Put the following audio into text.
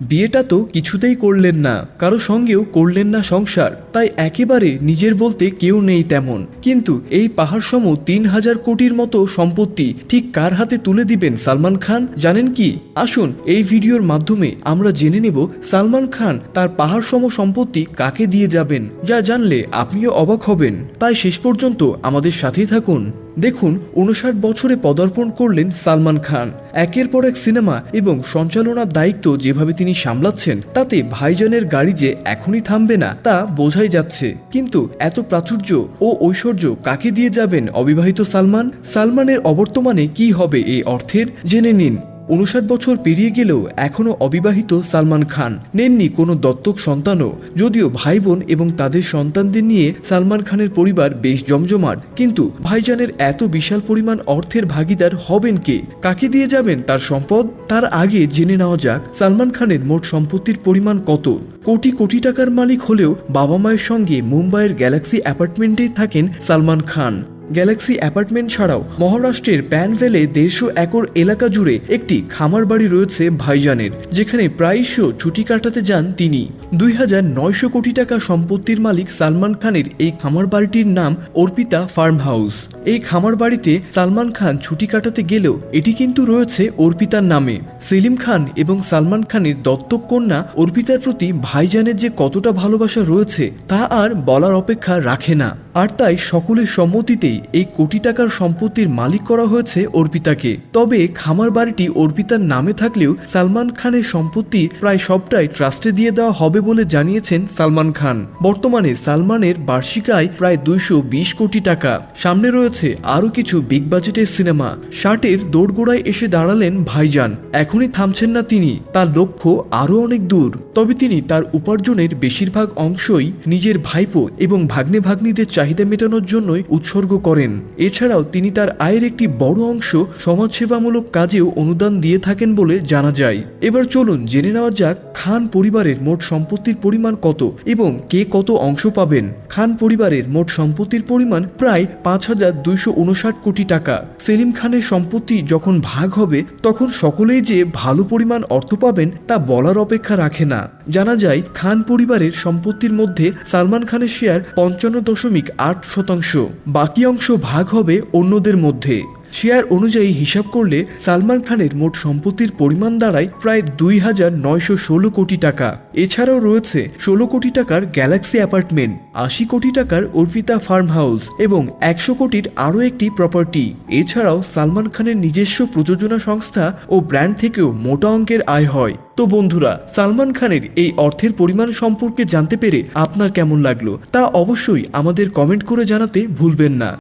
বিয়েটা তো কিছুতেই করলেন না, কারও সঙ্গেও করলেন না সংসার, তাই একেবারে নিজের বলতে কেউ নেই তেমন। কিন্তু এই পাহাড় সম তিন হাজার কোটির মতো সম্পত্তি ঠিক কার হাতে তুলে দিবেন সালমান খান, জানেন কি? আসুন এই ভিডিওর মাধ্যমে আমরা জেনে নেব সালমান খান তার পাহাড় সম সম্পত্তি কাকে দিয়ে যাবেন। যা জানলে আপনিও অবাক হবেন। তাই শেষ পর্যন্ত আমাদের সাথেই থাকুন। দেখুন উনষাট বছরে পদার্পণ করলেন সালমান খান। একের পর এক সিনেমা এবং সঞ্চালনার দায়িত্ব যেভাবে তিনি সামলাচ্ছেন, তাতে ভাইজানের গাড়ি যে এখনই থামবে না, তা বোঝাই যাচ্ছে। কিন্তু এত প্রাচুর্য ও ঐশ্বর্য কাকে দিয়ে যাবেন অবিবাহিত সালমান? সালমানের অবর্তমানে কি হবে এই অর্থের? জেনে নিন। উনষাট বছর পেরিয়ে গেলেও এখনও অবিবাহিত সালমান খান। নেননি কোনো দত্তক সন্তানও, যদিও ভাই বোন এবং তাদের সন্তানদের নিয়ে সালমান খানের পরিবার বেশ জমজমাট। কিন্তু ভাইজানের এত বিশাল পরিমাণ অর্থের ভাগিদার হবেন কে? কাকে দিয়ে যাবেন তার সম্পদ? তার আগে জেনে নেওয়া যাক, সালমান খানের মোট সম্পত্তির পরিমাণ কত? কোটি কোটি টাকার মালিক হলেও বাবা মায়ের সঙ্গে মুম্বাইয়ের গ্যালাক্সি অ্যাপার্টমেন্টেই থাকেন সালমান খান। গ্যালাক্সি অ্যাপার্টমেন্ট ছাড়াও মহারাষ্ট্রের প্যানভেলে দেড়শো একর এলাকা জুড়ে একটি খামার বাড়ি রয়েছে ভাইজানের, যেখানে প্রায়শ ছুটি কাটাতে যান তিনি। দুই হাজার নয়শো কোটি টাকা সম্পত্তির মালিক সালমান খানের এই খামার বাড়িটির নাম অর্পিতা ফার্ম হাউস এই খামার বাড়িতে সালমান খান ছুটি কাটাতে গেলেও এটি কিন্তু রয়েছে অর্পিতার নামে। সেলিম খান এবং সালমান খানের দত্তক কন্যা অর্পিতার প্রতি ভাইজানের যে কতটা ভালোবাসা রয়েছে তা আর বলার অপেক্ষা রাখে না। আর তাই সকলের সম্মতিতেই এই কোটি টাকার সম্পত্তির মালিক করা হয়েছে অর্পিতাকে। তবে খামার বাড়িটি অর্পিতার নামে থাকলেও সালমান খানের সম্পত্তি প্রায় সবটাই ট্রাস্টে দিয়ে দেওয়া হবে বলে জানিয়েছেন সালমান খান। বর্তমানে সালমানের বার্ষিক আয় প্রায় দুইশো বিশ কোটি টাকা। সামনে রয়েছে আরও কিছু বিগ বাজেটের সিনেমা। ষাটের দোরগোড়ায় এসে দাঁড়ালেন ভাইজান। এখনই থামছেন না তিনি। তার লক্ষ্য আরও অনেক দূর। তবে তিনি তার উপার্জনের বেশিরভাগ অংশই নিজের ভাইপো এবং ভাগ্নে ভাগ্নিদের চাহিদা মেটানোর জন্যই উৎসর্গ করেন। এছাড়াও তিনি তার আয়ের একটি বড় অংশ সমাজসেবামূলক কাজেও অনুদান দিয়ে থাকেন বলে জানা যায়। এবার চলুন জেনে নেওয়া যাক খান পরিবারের মোট সম্পত্তির পরিমাণ কত এবং কে কত অংশ পাবেন। খান পরিবারের মোট সম্পত্তির পরিমাণ প্রায় পাঁচ হাজার দুইশো উনষাট কোটি টাকা। সেলিম খানের সম্পত্তি যখন ভাগ হবে, তখন সকলেই যে ভালো পরিমাণ অর্থ পাবেন তা বলার অপেক্ষা রাখে না। জানা যায়, খান পরিবারের সম্পত্তির মধ্যে সালমান খানের শেয়ার পঞ্চান্ন দশমিক আট শতাংশ। বাকি অংশ ভাগ হবে অন্যদের মধ্যে। শেয়ার অনুযায়ী হিসাব করলে সালমান খানের মোট সম্পত্তির পরিমাণ দাঁড়ায় প্রায় দুই হাজার নয়শো ষোলো কোটি টাকা। এছাড়াও রয়েছে ষোলো কোটি টাকার গ্যালাক্সি অ্যাপার্টমেন্ট, আশি কোটি টাকার অর্পিতা ফার্ম হাউস এবং একশো কোটির আরও একটি প্রপার্টি। এছাড়াও সালমান খানের নিজস্ব প্রযোজনা সংস্থা ও ব্র্যান্ড থেকেও মোটা অঙ্কের আয় হয়। তো বন্ধুরা, সালমান খানের এই অর্থের পরিমাণ সম্পর্কে জানতে পেরে আপনার কেমন লাগল তা অবশ্যই আমাদের কমেন্ট করে জানাতে ভুলবেন না।